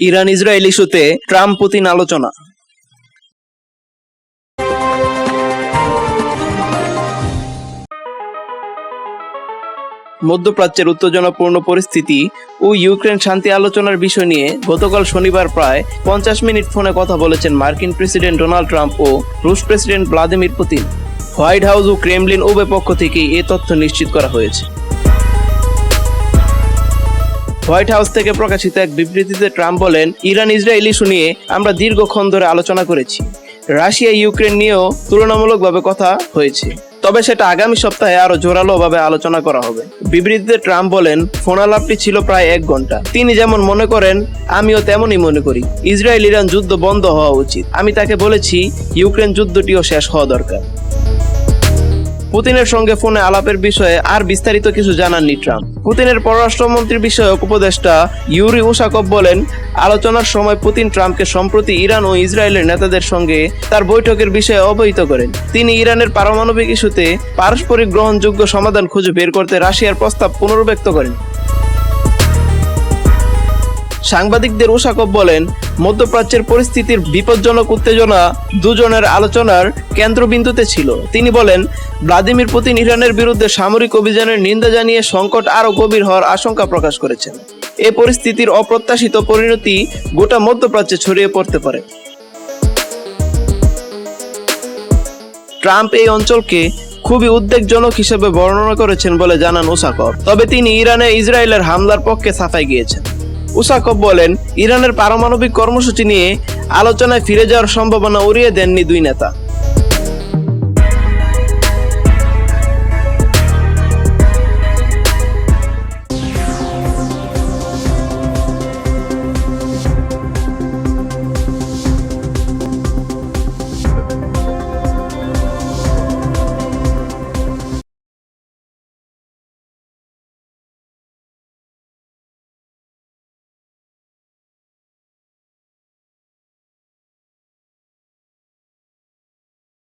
Iran Israel ইস্যুতে Trump Putin আলোচনা। মধ্যপ্রাচ্যের উত্তেজনাপূর্ণ পরিস্থিতি ও ইউক্রেন শান্তি আলোচনার বিষয় নিয়ে গতকাল শনিবার প্রায় পঞ্চাশ মিনিট ফোনে কথা বলেছেন মার্কিন প্রেসিডেন্ট ডোনাল্ড ট্রাম্প ও রুশ president Vladimir Putin. White House ও ক্রেমলিন উভয় পক্ষ থেকে এ তথ্য নিশ্চিত করা হয়েছে। হোয়াইট হাউস থেকে প্রকাশিত এক বিবৃতিতে ট্রাম্প বলেন, ইরান ইসরায়েল ইস্যু নিয়ে আমরা দীর্ঘক্ষণ ধরে আলোচনা করেছি। রাশিয়া, ইউক্রেন নিয়েও তুলনামূলকভাবে কথা হয়েছে। তবে সেটা আগামী সপ্তাহে আরও জোরালোভাবে আলোচনা করা হবে। বিবৃতিতে ট্রাম্প বলেন, ফোন আলাপটি ছিল প্রায় এক ঘণ্টা। তিনি যেমন মনে করেন, আমিও তেমনই মনে করি ইসরায়েল ইরান যুদ্ধ বন্ধ হওয়া উচিত। আমি তাকে বলেছি, ইউক্রেন যুদ্ধটিও শেষ হওয়া দরকার। পুতিনের সঙ্গে ফোনে আলাপের বিষয়ে আর বিস্তারিত কিছু জানাননি ট্রাম্প। পুতিনের পররাষ্ট্রমন্ত্রী বিষয়ক উপদেষ্টা ইউরি উশাকভ বলেন, আলোচনার সময় পুতিন ট্রাম্পকে সম্প্রতি ইরান ও ইসরায়েলের নেতাদের সঙ্গে তার বৈঠকের বিষয়ে অবহিত করেন। তিনি ইরানের পারমাণবিক ইস্যুতে পারস্পরিক গ্রহণযোগ্য সমাধান খুঁজে বের করতে রাশিয়ার প্রস্তাব পুনর্ব্যক্ত করেন। সাংবাদিকদের উশাকব বলেন, মধ্যপ্রাচ্যের পরিস্থিতির বিপজ্জনক উত্তেজনা দুজনের আলোচনার কেন্দ্রবিন্দুতে ছিল। তিনি বলেন, ভ্লাদিমির পুতিন ইরানের বিরুদ্ধে সামরিক অভিযানের নিন্দা জানিয়ে সংকট আরও গভীর হওয়ার আশঙ্কা প্রকাশ করেছেন। এ পরিস্থিতির অপ্রত্যাশিত পরিণতি গোটা মধ্যপ্রাচ্যে ছড়িয়ে পড়তে পারে। ট্রাম্প এই অঞ্চলকে খুবই উদ্বেগজনক হিসেবে বর্ণনা করেছেন বলে জানান উসাকব তবে তিনি ইরানে ইসরায়েলের হামলার পক্ষে সাফাই গিয়েছেন। উসাকব বলেন ইরানের পারমাণবিক কর্মসূচি নিয়ে আলোচনায় ফিরে যাওয়ার সম্ভাবনা উড়িয়ে দেননি দুই নেতা।